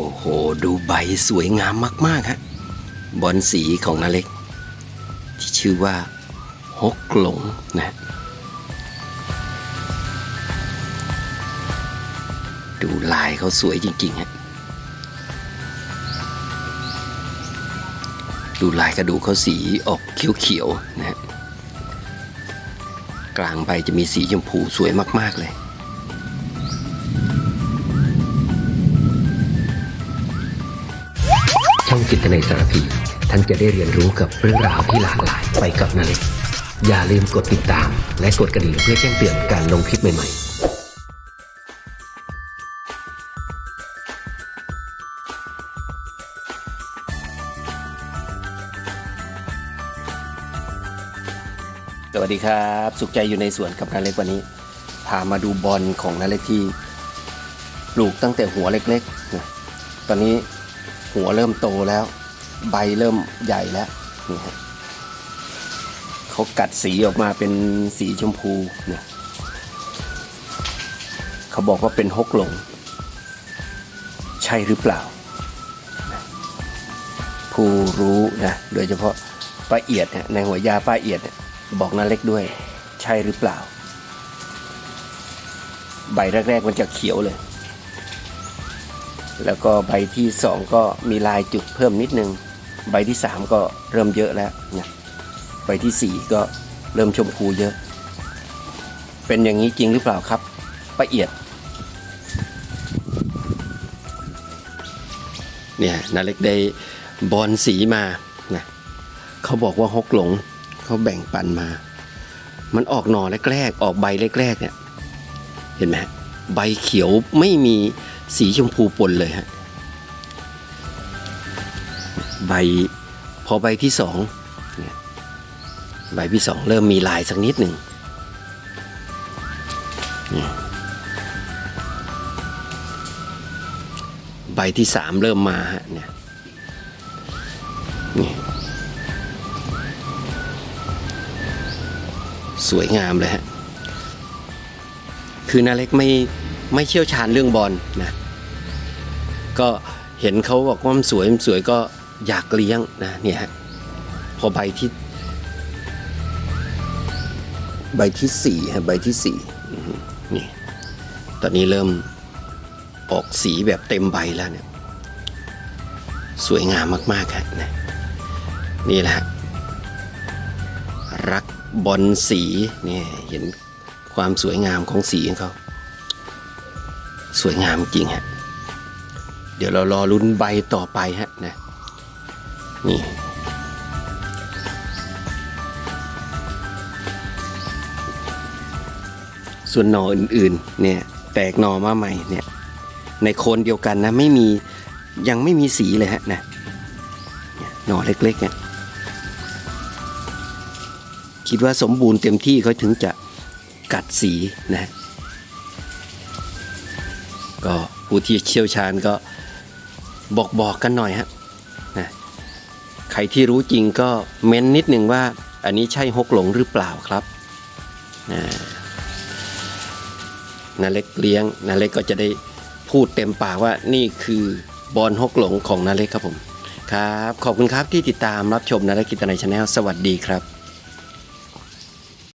โอ้โห ดูใบสวยงามมากๆฮะบอลสีของนาเล็ก ที่ชื่อว่าฮกหลงนะดูลายเขาสวยจริงๆฮะดูลายกระดูกเขาสีออกเขียวๆนะฮะกลางใบจะมีสีชมพูสวยมากๆเลย จิตในสารพีท่านจะได้เรียนรู้กับเรื่องราวที่หลากหลายไปกับนาเล็กอย่าลืมกดติดตาม และกดกระดิ่งเพื่อแจ้งเตือนการลงคลิปใหม่ๆสวัสดีครับ สุขใจอยู่ในสวนกับนาเล็กวันนี้ พามาดูบอลของนาเล็กที่ปลูกตั้งแต่หัวเล็กๆ ตอนนี้ หัวเริ่มโตแล้ว ใบเริ่มใหญ่แล้วนี่ฮะเขากัดสีออกมาเป็นสีชมพูเนี่ยเขาบอกว่าเป็นฮกหลง ใช่หรือเปล่า ผู้รู้นะโดยเฉพาะป้าเอียดเนี่ยในหัวยาป้าเอียดบอกนาเล็กด้วย ใช่หรือเปล่า ใบแรก ๆ มันจะเขียวเลย แล้วก็ใบที่สองก็มีลายจุดเพิ่มนิดนึง ใบที่สามก็เริ่มเยอะแล้วนะใบที่สี่ก็เริ่มชมพูเยอะ เป็นอย่างนี้จริงหรือเปล่าครับป้าเอียด เนี่ยนาเล็กได้บอลสีมานะเขาบอกว่าฮกหลงเขาแบ่งปันมา มันออกหน่อแรกๆออกใบแรกๆเนี่ยเห็นไหมใบเขียวไม่มี สีชมพูปนเลยฮะใบพอใบที่สองใบที่สองเริ่มมีลายสักนิดหนึ่งใบที่สามเริ่มมาฮะเนี่ยนี่สวยงามเลยฮะ คือนาเล็กไม่ไม่เชี่ยวชาญเรื่องบอลนะ ก็เห็นเขาบอกว่ามันสวยมันสวยก็อยากเลี้ยงนะเนี่ยฮะพอใบที่ ใบที่สี่ฮะใบที่สี่นี่ตอนนี้เริ่มออกสีแบบเต็มใบแล้วเนี่ยสวยงามมากๆฮะนะนี่แหละฮะรักบอลสีเนี่ยเห็นความสวยงามของสีของเขาสวยงามจริงฮะ เดี๋ยวเรารอลุ้นใบต่อไปฮะนะนี่ส่วนหน่ออื่นๆ เนี่ยแตกหน่อมาใหม่เนี่ยในโคนเดียวกันนะไม่มียังไม่มีสีเลยฮะนะหน่อเล็กๆเนี่ยคิดว่าสมบูรณ์เต็มที่เขาถึงจะกัดสีนะ ก็ผู้ที่เชี่ยวชาญก็ บอกบอกกันหน่อยฮะนะใครที่รู้จริงก็เม้นนิดหนึ่งว่า อันนี้ใช่ฮกหลงหรือเปล่าครับนะนาเล็กเลี้ยงนาเล็กก็จะได้พูดเต็มปากว่านี่คือบอลฮกหลงของนาเล็กครับผม ครับ ขอบคุณครับที่ติดตามรับชมนาเล็กกิตนายชาแนลสวัสดีครับ